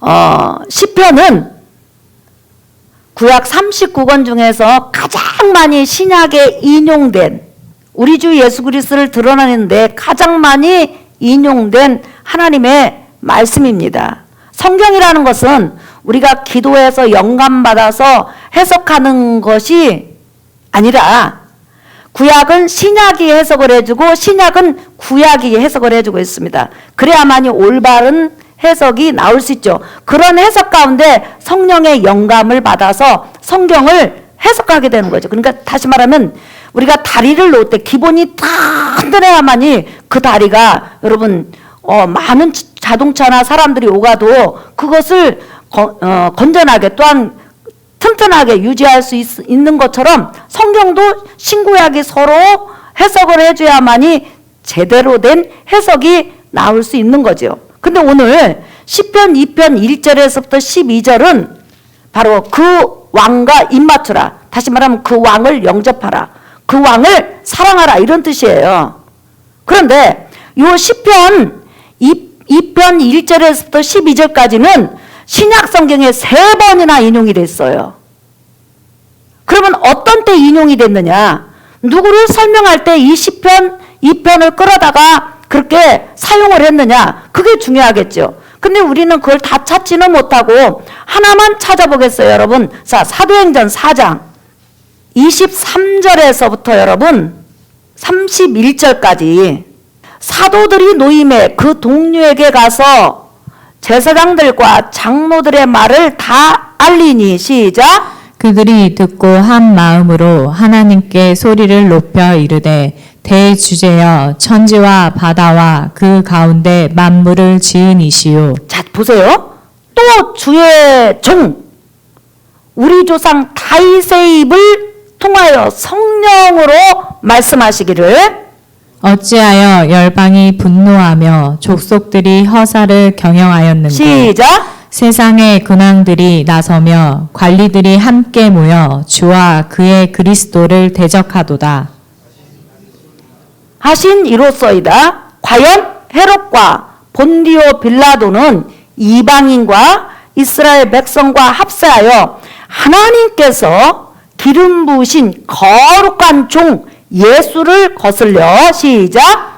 어, 시편은 구약 39권 중에서 가장 많이 신약에 인용된 우리 주 예수 그리스도를 드러내는데 가장 많이 인용된 하나님의 말씀입니다. 성경이라는 것은 우리가 기도해서 영감 받아서 해석하는 것이 아니라 구약은 신약이 해석을 해주고 신약은 구약이 해석을 해주고 있습니다. 그래야만이 올바른 해석이 나올 수 있죠. 그런 해석 가운데 성령의 영감을 받아서 성경을 해석하게 되는 거죠. 그러니까 다시 말하면 우리가 다리를 놓을 때 기본이 튼튼해야만이 그 다리가 여러분 어, 많은 자동차나 사람들이 오가도 그것을 거, 어, 건전하게 또한 튼튼하게 유지할 수 있, 는 것처럼 성경도 신구약이 서로 해석을 해줘야만이 제대로 된 해석이 나올 수 있는 거죠. 근데 오늘 10편 2편 1절에서부터 12절은 바로 그 왕과 입맞추라. 다시 말하면 그 왕을 영접하라. 그 왕을 사랑하라. 이런 뜻이에요. 그런데 요 10편 2, 2편 1절에서부터 12절까지는 신약 성경에 세 번이나 인용이 됐어요. 그러면 어떤 때 인용이 됐느냐? 누구를 설명할 때이 시편 2편을 끌어다가 그렇게 사용을 했느냐? 그게 중요하겠죠. 근데 우리는 그걸 다 찾지는 못하고 하나만 찾아보겠어요, 여러분. 자, 사도행전 4장 23절에서부터 여러분 31절까지 사도들이 노임에 그 동료에게 가서 제사장들과 장로들의 말을 다 알리니 시작 그들이 듣고 한 마음으로 하나님께 소리를 높여 이르되 대주제여 천지와 바다와 그 가운데 만물을 지은 이시요 자 보세요. 또 주의 종 우리 조상 다윗의 입을 통하여 성령으로 말씀하시기를. 어찌하여 열방이 분노하며 족속들이 허사를 경영하였는데 시작 세상의 근왕들이 나서며 관리들이 함께 모여 주와 그의 그리스도를 대적하도다. 하신 이로써이다. 과연 헤롯과 본디오 빌라도는 이방인과 이스라엘 백성과 합세하여 하나님께서 기름 부으신 거룩한 종 예수를 거슬려 시작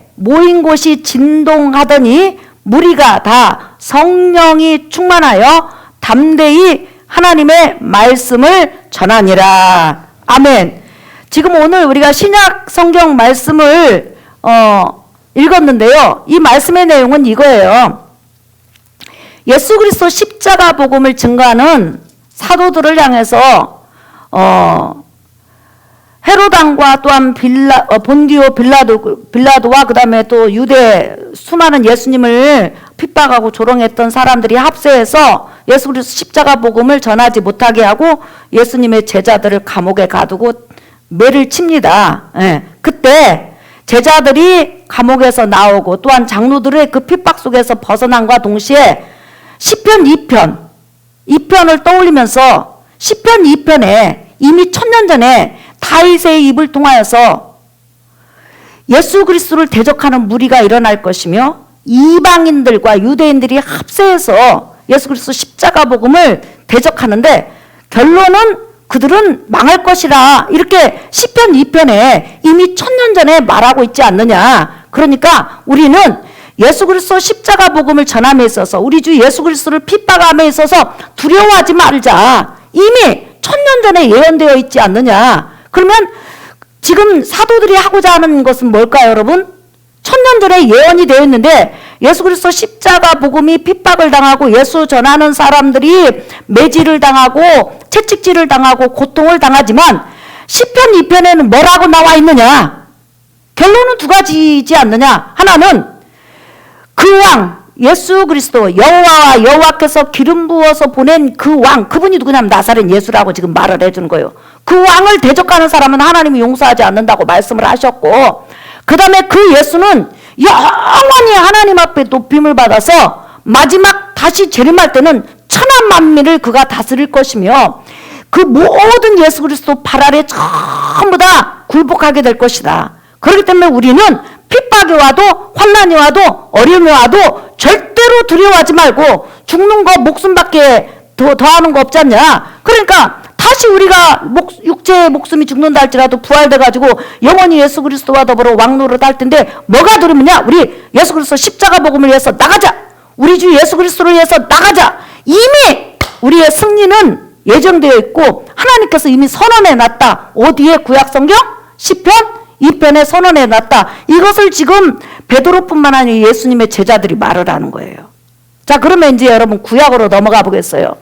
모인 곳이 진동하더니 무리가 다 성령이 충만하여 담대히 하나님의 말씀을 전하니라. 아멘. 지금 오늘 우리가 신약 성경 말씀을 어, 읽었는데요. 이 말씀의 내용은 이거예요. 예수 그리스도 십자가 복음을 증거하는 사도들을 향해서 어, 헤로당과 또한 빌라 어, 본디오 빌라도 빌라도와 그 다음에 또 유대 수많은 예수님을 핍박하고 조롱했던 사람들이 합세해서 예수 그리스도 십자가 복음을 전하지 못하게 하고 예수님의 제자들을 감옥에 가두고 매를 칩니다. 예. 그때 제자들이 감옥에서 나오고 또한 장로들의 그 핍박 속에서 벗어난과 동시에 시편 2편 2편을 떠올리면서 시편 2편에 이미 천년 전에 다윗의 입을 통하여서 예수 그리스도를 대적하는 무리가 일어날 것이며 이방인들과 유대인들이 합세해서 예수 그리스도 십자가 복음을 대적하는데 결론은 그들은 망할 것이라 이렇게 시편 2편에 이미 천년 전에 말하고 있지 않느냐. 그러니까 우리는 예수 그리스도 십자가 복음을 전함에 있어서 우리 주 예수 그리스도를 핍박함에 있어서 두려워하지 말자. 이미 천년 전에 예언되어 있지 않느냐. 그러면 지금 사도들이 하고자 하는 것은 뭘까요, 여러분? 천년 전에 예언이 되어 있는데 예수 그리스도 십자가 복음이 핍박을 당하고 예수 전하는 사람들이 매질을 당하고 채찍질을 당하고 고통을 당하지만 시편 2편에는 뭐라고 나와 있느냐? 결론은 두 가지이지 않느냐? 하나는 그 왕 예수 그리스도 여호와와 여호와께서 기름 부어서 보낸 그 왕 그분이 누구냐면 나사렛 예수라고 지금 말을 해주는 거예요. 그 왕을 대적하는 사람은 하나님이 용서하지 않는다고 말씀을 하셨고 그 다음에 그 예수는 영원히 하나님 앞에 높임을 받아서 마지막 다시 재림할 때는 천한 만민을 그가 다스릴 것이며 그 모든 예수 그리스도 발 아래 전부 다 굴복하게 될 것이다. 그렇기 때문에 우리는 핍박이 와도 환난이 와도 어려움이 와도 절대로 두려워하지 말고 죽는 거 목숨밖에 더 더하는 거 없지 않냐. 그러니까 다시 우리가 목, 육체의 목숨이 죽는다 할지라도 부활돼 가지고 영원히 예수 그리스도와 더불어 왕노릇 할 텐데 뭐가 두려우냐? 우리 예수 그리스도 십자가 복음을 위해서 나가자. 우리 주 예수 그리스도를 위해서 나가자. 이미 우리의 승리는 예정되어 있고 하나님께서 이미 선언해 놨다. 어디에 구약 성경? 시편 2편에 선언해 놨다. 이것을 지금 베드로뿐만 아니라 예수님의 제자들이 말을 하는 거예요. 자, 그러면 이제 여러분 구약으로 넘어가 보겠어요.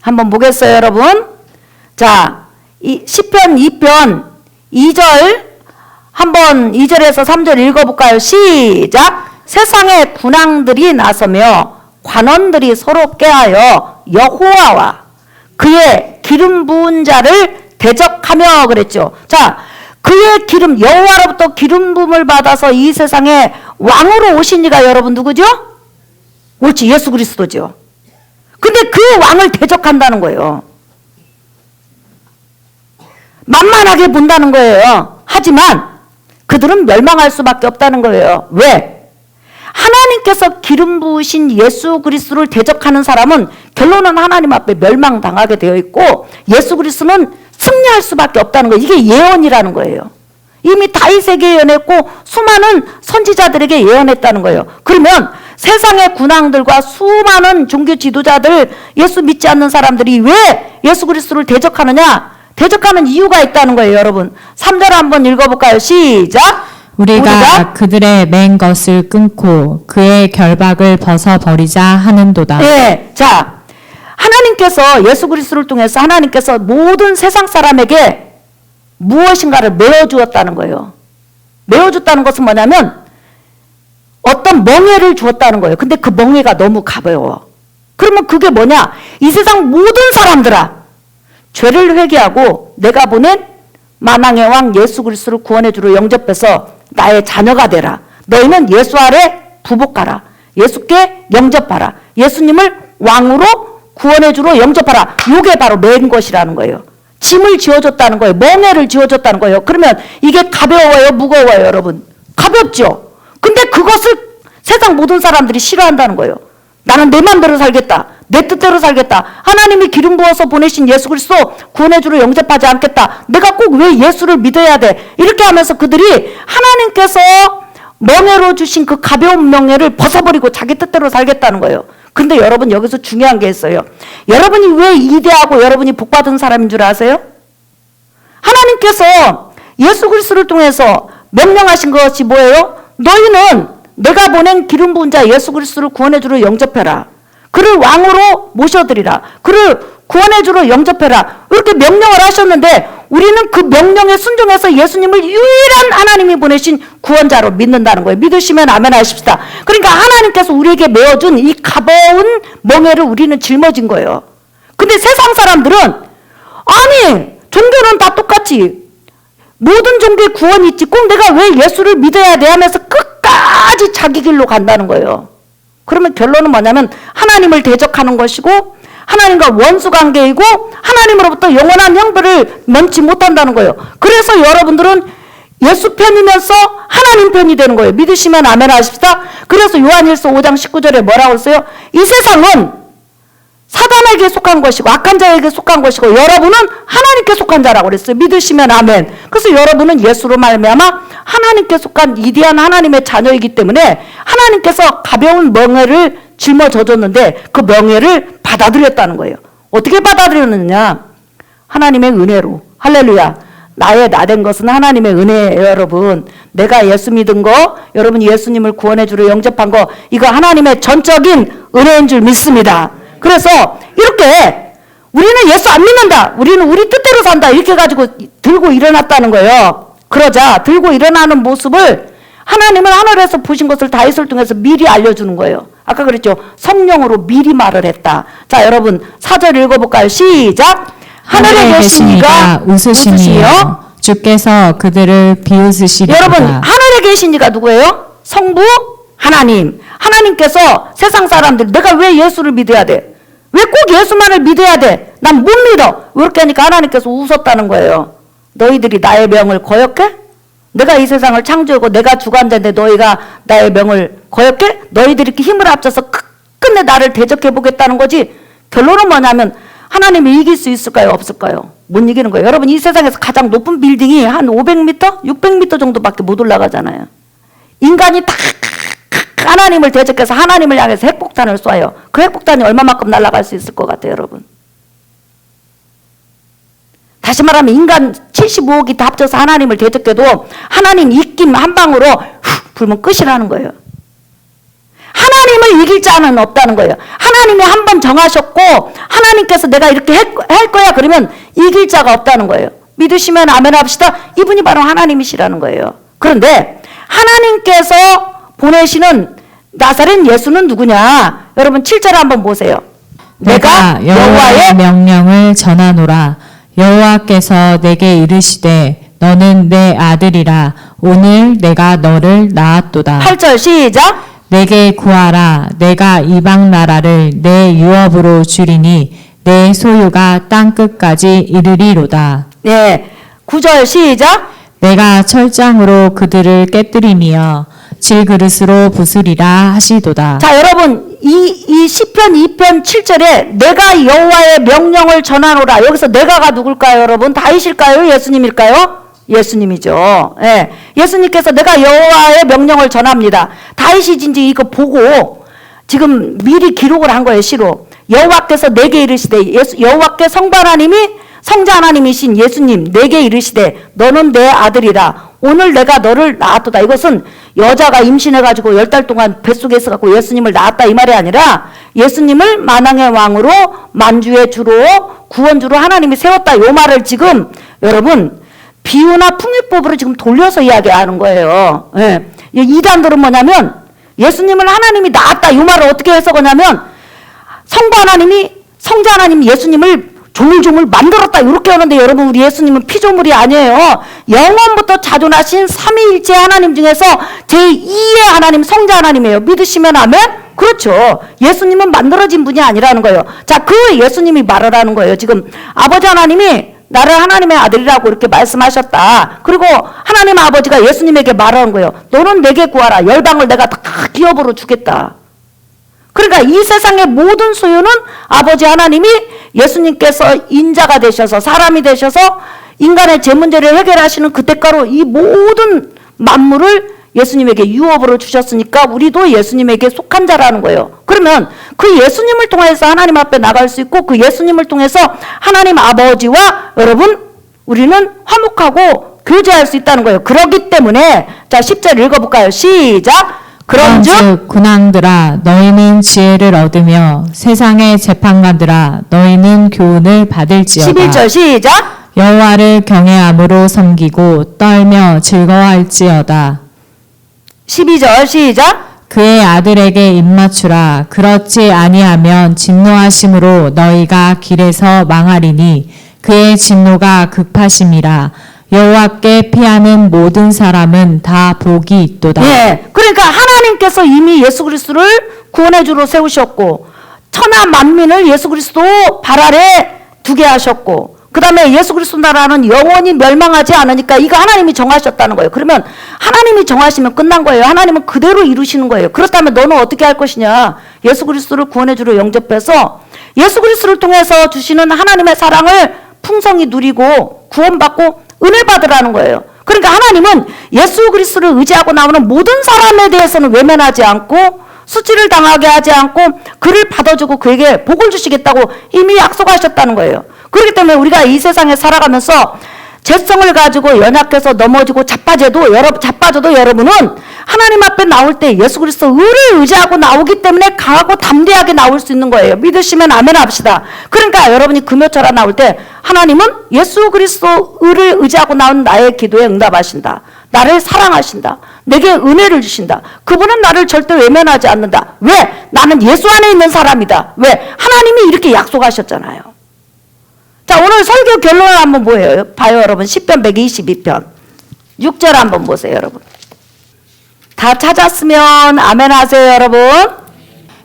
한번 보겠어요, 여러분? 자, 이 시편 2편 2절 한번 2절에서 3절 읽어볼까요? 시작. 세상의 군왕들이 나서며 관원들이 서로 깨하여 여호와와 그의 기름 부은 자를 대적하며 그랬죠. 자, 그의 기름 여호와로부터 기름 부음을 받아서 이 세상에 왕으로 오신 이가 여러분 누구죠? 옳지 예수 그리스도죠. 근데 그 왕을 대적한다는 거예요. 만만하게 본다는 거예요. 하지만 그들은 멸망할 수밖에 없다는 거예요. 왜? 하나님께서 기름 부으신 예수 그리스도를 대적하는 사람은 결론은 하나님 앞에 멸망당하게 되어 있고 예수 그리스도는 승리할 수밖에 없다는 거예요. 이게 예언이라는 거예요. 이미 다윗에게 예언했고 수많은 선지자들에게 예언했다는 거예요. 그러면 세상의 군왕들과 수많은 종교 지도자들 예수 믿지 않는 사람들이 왜 예수 그리스도를 대적하느냐? 대적하는 이유가 있다는 거예요, 여러분. 3절 한번 읽어볼까요? 시작. 우리가 그들의 맨 것을 끊고 그의 결박을 벗어버리자 하는도다. 네, 자 하나님께서 예수 그리스도를 통해서 하나님께서 모든 세상 사람에게 무엇인가를 메어 주었다는 거예요. 메어 줬다는 것은 뭐냐면 어떤 멍해를 주었다는 거예요. 근데 그 멍해가 너무 가벼워. 그러면 그게 뭐냐? 이 세상 모든 사람들아 죄를 회개하고 내가 보낸 만왕의 왕 예수 그리스도를 구원해 주러 영접해서 나의 자녀가 되라. 너희는 예수 아래 부복하라. 예수께 영접하라. 예수님을 왕으로 구원해 주러 영접하라. 요게 바로 맨 것이라는 거예요. 짐을 지어줬다는 거예요. 멍해를 지어줬다는 거예요. 그러면 이게 가벼워요, 무거워요, 여러분? 가볍죠. 근데 그것을 세상 모든 사람들이 싫어한다는 거예요. 나는 내 마음대로 살겠다. 내 뜻대로 살겠다. 하나님이 기름 부어서 보내신 예수 그리스도 구원해 주러 영접하지 않겠다. 내가 꼭 왜 예수를 믿어야 돼? 이렇게 하면서 그들이 하나님께서 멍해로 주신 그 가벼운 명예를 벗어버리고 자기 뜻대로 살겠다는 거예요. 근데 여러분 여기서 중요한 게 있어요. 여러분이 왜 이대하고 여러분이 복받은 사람인 줄 아세요? 하나님께서 예수 그리스도를 통해서 명령하신 것이 뭐예요? 너희는 내가 보낸 기름 부은 자 예수 그리스도를 구원해 주러 영접해라. 그를 왕으로 모셔드리라. 그를 구원해 주러 영접해라. 이렇게 명령을 하셨는데 우리는 그 명령에 순종해서 예수님을 유일한 하나님이 보내신 구원자로 믿는다는 거예요. 믿으시면 아멘 하십시다. 그러니까 하나님께서 우리에게 메어준 이 가벼운 멍에를 우리는 짊어진 거예요. 근데 세상 사람들은 아니 종교는 다 똑같지. 모든 종교에 구원이 있지. 꼭 내가 왜 예수를 믿어야 돼 하면서 끝까지 자기 길로 간다는 거예요. 그러면 결론은 뭐냐면 하나님을 대적하는 것이고 하나님과 원수 관계이고 하나님으로부터 영원한 형벌을 면치 못한다는 거예요. 그래서 여러분들은 예수 편이면서 하나님 편이 되는 거예요. 믿으시면 아멘 하십시다. 그래서 요한일서 5장 19절에 뭐라고 했어요? 이 세상은 사단에게 속한 것이고 악한 자에게 속한 것이고 여러분은 하나님께 속한 자라고 그랬어요. 믿으시면 아멘. 그래서 여러분은 예수로 말미암아 하나님께 속한 이디한 하나님의 자녀이기 때문에 하나님께서 가벼운 멍에를 짊어져 줬는데 그 명예를 받아들였다는 거예요. 어떻게 받아들였느냐? 하나님의 은혜로. 할렐루야. 나의 나 된 것은 하나님의 은혜예요, 여러분. 내가 예수 믿은 거, 여러분 예수님을 구원해 주러 영접한 거, 이거 하나님의 전적인 은혜인 줄 믿습니다. 그래서 이렇게 우리는 예수 안 믿는다. 우리는 우리 뜻대로 산다. 이렇게 가지고 들고 일어났다는 거예요. 그러자 들고 일어나는 모습을 하나님은 하늘에서 보신 것을 다윗을 통해서 미리 알려주는 거예요. 아까 그랬죠. 성령으로 미리 말을 했다. 자, 여러분 사절 읽어볼까요? 시작. 하늘에 웃으시며 웃으시며 주께서 그들을 비웃으시리로다. 여러분 하늘에 계신 이가 누구예요? 성부 하나님. 하나님께서 세상 사람들 내가 왜 예수를 믿어야 돼? 왜 꼭 예수만을 믿어야 돼? 난 못 믿어. 이렇게 하니까 하나님께서 웃었다는 거예요. 너희들이 나의 명을 거역해? 내가 이 세상을 창조하고 내가 주관자인데 너희가 나의 명을 거역해? 너희들이 이렇게 힘을 합쳐서 끝끝내 나를 대적해 보겠다는 거지. 결론은 뭐냐면 하나님이 이길 수 있을까요? 없을까요? 못 이기는 거예요. 여러분 이 세상에서 가장 높은 빌딩이 한 500m, 600m 정도밖에 못 올라가잖아요. 인간이 다 하나님을 대적해서 하나님을 향해서 핵폭탄을 쏴요. 그 핵폭탄이 얼마만큼 날아갈 수 있을 것 같아요, 여러분? 다시 말하면 인간 75억이 다 합쳐서 하나님을 대적해도 하나님 입김 한 방으로 훅 불면 끝이라는 거예요. 하나님을 이길 자는 없다는 거예요. 하나님이 한 번 정하셨고 하나님께서 내가 이렇게 할, 할 거야 그러면 이길 자가 없다는 거예요. 믿으시면 아멘 합시다. 이분이 바로 하나님이시라는 거예요. 그런데 하나님께서 보내시는 나사렛 예수는 누구냐? 여러분 7절 한번 보세요. 내가 여호와의 명령을 전하노라 여호와께서 내게 이르시되 너는 내 아들이라 오늘 내가 너를 낳았도다 8절 시작. 내게 구하라 내가 이방 나라를 내 유업으로 주리니 내 소유가 땅 끝까지 이르리로다 네. 9절 시작. 내가 철장으로 그들을 깨뜨리며 질그릇으로 부수리라 하시도다 자, 여러분, 이, 이 시편 2편 7절에 내가 여호와의 명령을 전하노라. 여기서 내가가 누굴까요, 여러분? 다윗일까요? 예수님일까요? 예수님이죠. 예. 예수님께서 내가 여호와의 명령을 전합니다. 다윗이 이제 이거 보고 지금 미리 기록을 한 거예요, 시로. 여호와께서 내게 이르시되 예수, 여호와께 성부 하나님이 성자 하나님이신 예수님 내게 이르시되 너는 내 아들이라 오늘 내가 너를 낳았도다. 이것은 여자가 임신해 가지고 열 달 동안 뱃속에 있어 갖고 예수님을 낳았다 이 말이 아니라 예수님을 만왕의 왕으로 만주의 주로 구원주로 하나님이 세웠다. 요 말을 지금 여러분 비유나 풍요법으로 지금 돌려서 이야기하는 거예요. 예. 이 이단들은 뭐냐면 예수님을 하나님이 낳았다. 요 말을 어떻게 해석하냐면 성부 하나님이 성자 하나님이 예수님을 조물조물 만들었다 이렇게 하는데 여러분 우리 예수님은 피조물이 아니에요. 영원부터 자존하신 삼위일체 하나님 중에서 제2의 하나님 성자 하나님이에요. 믿으시면 아멘? 그렇죠. 예수님은 만들어진 분이 아니라는 거예요. 자, 그 예수님이 말을 하는 거예요. 지금 아버지 하나님이 나를 하나님의 아들이라고 이렇게 말씀하셨다. 그리고 하나님 아버지가 예수님에게 말하는 거예요. 너는 내게 구하라. 열방을 내가 다 기업으로 주겠다. 그러니까 이 세상의 모든 소유는 아버지 하나님이 예수님께서 인자가 되셔서 사람이 되셔서 인간의 제 문제를 해결하시는 그 대가로 이 모든 만물을 예수님에게 유업으로 주셨으니까 우리도 예수님에게 속한 자라는 거예요. 그러면 그 예수님을 통해서 하나님 앞에 나갈 수 있고 그 예수님을 통해서 하나님 아버지와 여러분 우리는 화목하고 교제할 수 있다는 거예요. 그렇기 때문에 자 10절 읽어볼까요? 시작. 그런즉 군왕들아 너희는 지혜를 얻으며 세상의 재판관들아 너희는 교훈을 받을지어다 11절 시작. 여호와를 경외함으로 섬기고 떨며 즐거워할지어다 12절 시작. 그의 아들에게 입맞추라 그렇지 아니하면 진노하심으로 너희가 길에서 망하리니 그의 진노가 급하심이라 여호와께 피하는 모든 사람은 다 복이 있도다 예. 그러니까 하나님께서 이미 예수 그리스도를 구원의 주로 세우셨고 천하 만민을 예수 그리스도 발 아래 두게 하셨고 그 다음에 예수 그리스도 나라는 영원히 멸망하지 않으니까 이거 하나님이 정하셨다는 거예요. 그러면 하나님이 정하시면 끝난 거예요. 하나님은 그대로 이루시는 거예요. 그렇다면 너는 어떻게 할 것이냐? 예수 그리스도를 구원의 주로 영접해서 예수 그리스도를 통해서 주시는 하나님의 사랑을 풍성히 누리고 구원받고 은혜 받으라는 거예요. 그러니까 하나님은 예수 그리스도를 의지하고 나오는 모든 사람에 대해서는 외면하지 않고 수치를 당하게 하지 않고 그를 받아주고 그에게 복을 주시겠다고 이미 약속하셨다는 거예요. 그렇기 때문에 우리가 이 세상에 살아가면서 재성을 가지고 연약해서 넘어지고 자빠져도 여러분 자빠져도 여러분은 하나님 앞에 나올 때 예수 그리스도 의를 의지하고 나오기 때문에 강하고 담대하게 나올 수 있는 거예요. 믿으시면 아멘 합시다. 그러니까 여러분이 금요철에 나올 때 하나님은 예수 그리스도 의를 의지하고 나온 나의 기도에 응답하신다. 나를 사랑하신다. 내게 은혜를 주신다. 그분은 나를 절대 외면하지 않는다. 왜? 나는 예수 안에 있는 사람이다. 왜? 하나님이 이렇게 약속하셨잖아요. 자, 오늘 설교 결론을 한번 뭐예요? 봐요, 여러분. 10편 122편. 6절 한번 보세요, 여러분. 다 찾았으면 아멘 하세요, 여러분.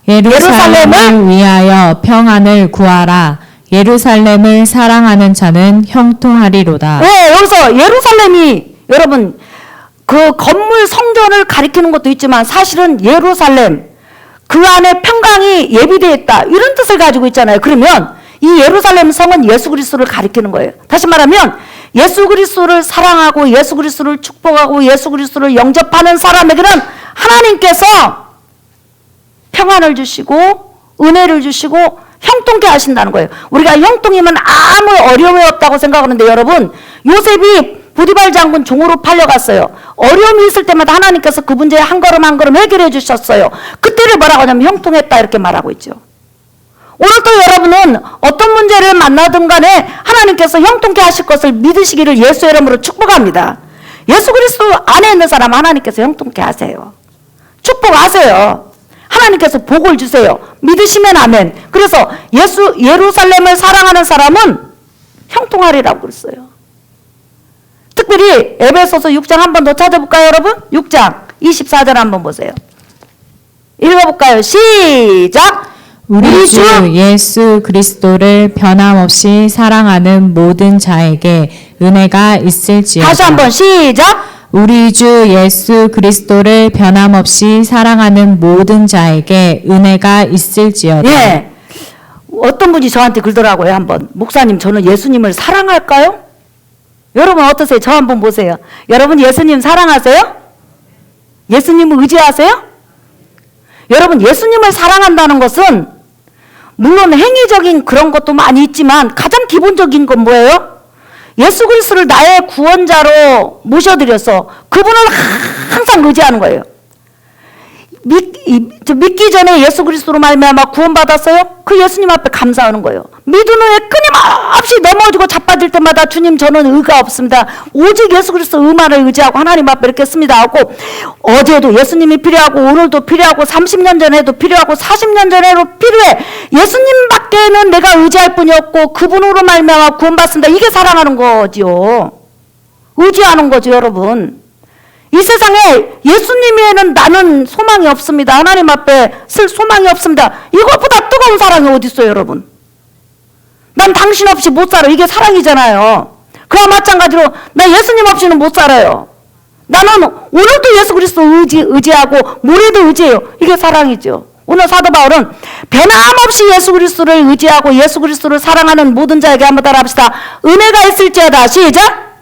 예루살렘을 위하여 평안을 구하라. 예루살렘을 사랑하는 자는 형통하리로다. 네, 여기서 예루살렘이 여러분 그 건물 성전을 가리키는 것도 있지만 사실은 예루살렘 그 안에 평강이 예비되어 있다 이런 뜻을 가지고 있잖아요. 그러면 이 예루살렘 성은 예수 그리스도를 가리키는 거예요. 다시 말하면 예수 그리스도를 사랑하고 예수 그리스도를 축복하고 예수 그리스도를 영접하는 사람에게는 하나님께서 평안을 주시고 은혜를 주시고 형통케 하신다는 거예요. 우리가 형통이면 아무 어려움이 없다고 생각하는데 여러분 요셉이 부디발 장군 종으로 팔려갔어요. 어려움이 있을 때마다 하나님께서 그 문제 한 걸음 한 걸음 해결해 주셨어요. 그때를 뭐라고 하냐면 형통했다 이렇게 말하고 있죠. 오늘도 여러분은 어떤 문제를 만나든 간에 하나님께서 형통케 하실 것을 믿으시기를 예수의 이름으로 축복합니다. 예수 그리스도 안에 있는 사람 하나님께서 형통케 하세요. 축복하세요. 하나님께서 복을 주세요. 믿으시면 아멘. 그래서 예수 예루살렘을 사랑하는 사람은 형통하리라고 그랬어요. 특별히 에베소서 6장 한 번 더 찾아볼까요, 여러분? 6장 24절 한번 보세요. 읽어볼까요? 시작. 우리 주 예수 그리스도를 변함없이 사랑하는 모든 자에게 은혜가 있을지어다. 다시 한번 시작. 우리 주 예수 그리스도를 변함없이 사랑하는 모든 자에게 은혜가 있을지어다. 예. 어떤 분이 저한테 그러더라고요, 한번. 목사님, 저는 예수님을 사랑할까요? 여러분 어떠세요? 저 한번 보세요. 여러분 예수님 사랑하세요? 예수님을 의지하세요? 여러분 예수님을 사랑한다는 것은 물론 행위적인 그런 것도 많이 있지만 가장 기본적인 건 뭐예요? 예수 그리스도를 나의 구원자로 모셔드려서 그분을 항상 의지하는 거예요. 믿, 믿기 전에 예수 그리스도로 말미암아 구원받았어요? 그 예수님 앞에 감사하는 거예요. 믿은 후에 끊임없이 넘어지고 자빠질 때마다 주님 저는 의가 없습니다. 오직 예수 그리스도 의만을 의지하고 하나님 앞에 이렇게 습니다 하고 어제도 예수님이 필요하고 오늘도 필요하고 30년 전에도 필요하고 40년 전에도 필요해. 예수님밖에는 내가 의지할 분이 없고 그분으로 말미암아 구원받습니다. 이게 사랑하는 거지요. 의지하는 거죠, 여러분. 이 세상에 예수님에는 나는 소망이 없습니다. 하나님 앞에 쓸 소망이 없습니다. 이것보다 뜨거운 사랑이 어디 있어요, 여러분? 난 당신 없이 못 살아. 이게 사랑이잖아요. 그와 마찬가지로 나 예수님 없이는 못 살아요. 나는 오늘도 예수 그리스도 의지, 의지하고 모레도 의지해요. 이게 사랑이죠. 오늘 사도 바울은 변함없이 예수 그리스도를 의지하고 예수 그리스도를 사랑하는 모든 자에게 한번 따라합시다. 은혜가 있을지어다. 시작.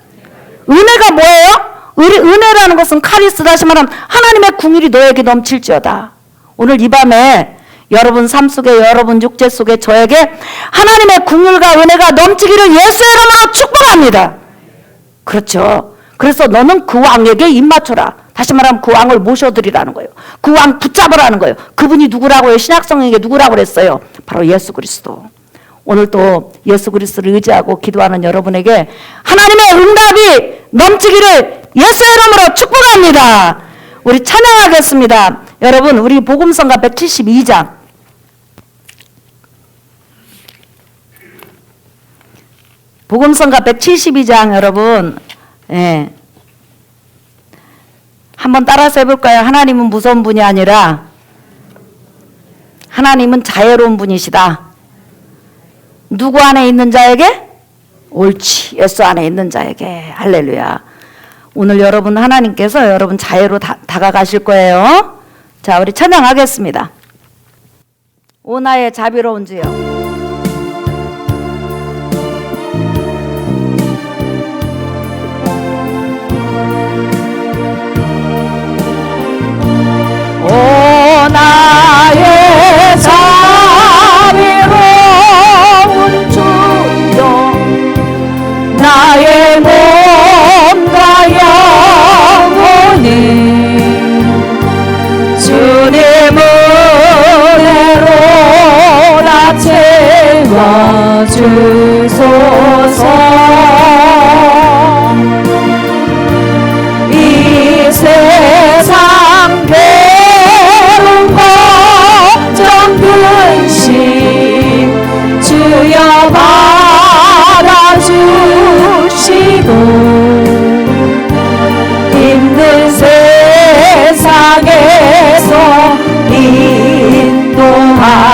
은혜가 뭐예요? 의- 은혜라는 것은 카리스 다시 말하면 하나님의 궁일이 너에게 넘칠지어다. 오늘 이 밤에 여러분 삶 속에 여러분 육체 속에 저에게 하나님의 궁일과 은혜가 넘치기를 예수의 이름으로 축복합니다. 그렇죠. 그래서 너는 그 왕에게 입 맞춰라. 다시 말하면 그 왕을 모셔드리라는 거예요. 그 왕 붙잡으라는 거예요. 그분이 누구라고요? 신약성에게 누구라고 그랬어요? 바로 예수 그리스도. 오늘 또 예수 그리스도를 의지하고 기도하는 여러분에게 하나님의 응답이 넘치기를 예수의 이름으로 축복합니다. 우리 찬양하겠습니다. 여러분, 우리 복음성가 172장. 복음성가 172장 여러분, 예. 한번 따라서 해볼까요? 하나님은 무서운 분이 아니라 하나님은 자애로운 분이시다. 누구 안에 있는 자에게? 옳지. 예수 안에 있는 자에게. 할렐루야. 오늘 여러분 하나님께서 여러분 자유로 다, 다가가실 거예요. 자, 우리 찬양하겠습니다. 오 나의 자비로운 주여. था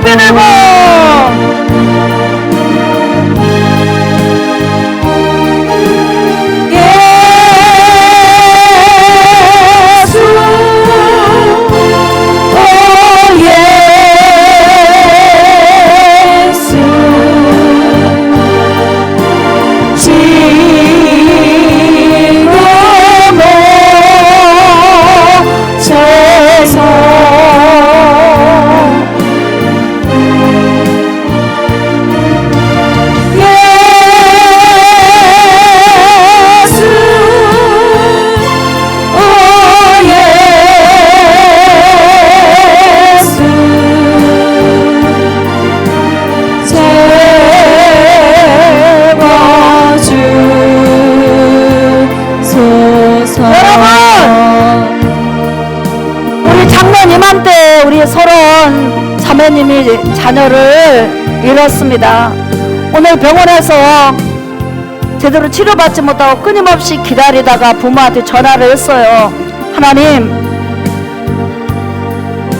두손 잃었습니다. 오늘 병원에서 제대로 치료받지 못하고 끊임없이 기다리다가 부모한테 전화를 했어요. 하나님,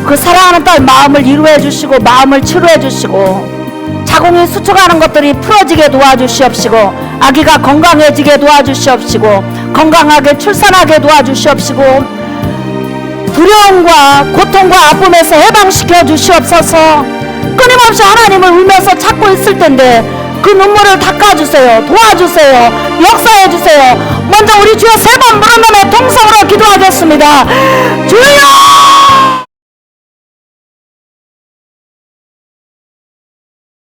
그 사랑하는 딸 마음을 이루해 주시고 마음을 치료해 주시고 자궁이 수축하는 것들이 풀어지게 도와주시옵시고 아기가 건강해지게 도와주시옵시고 건강하게 출산하게 도와주시옵시고 두려움과 고통과 아픔에서 해방시켜 주시옵소서 끊임없이 하나님을 울면서 찾고 있을 텐데 그 눈물을 닦아주세요. 도와주세요. 역사해주세요. 먼저 우리 주여 세번 다음에 통성으로 기도하겠습니다. 주여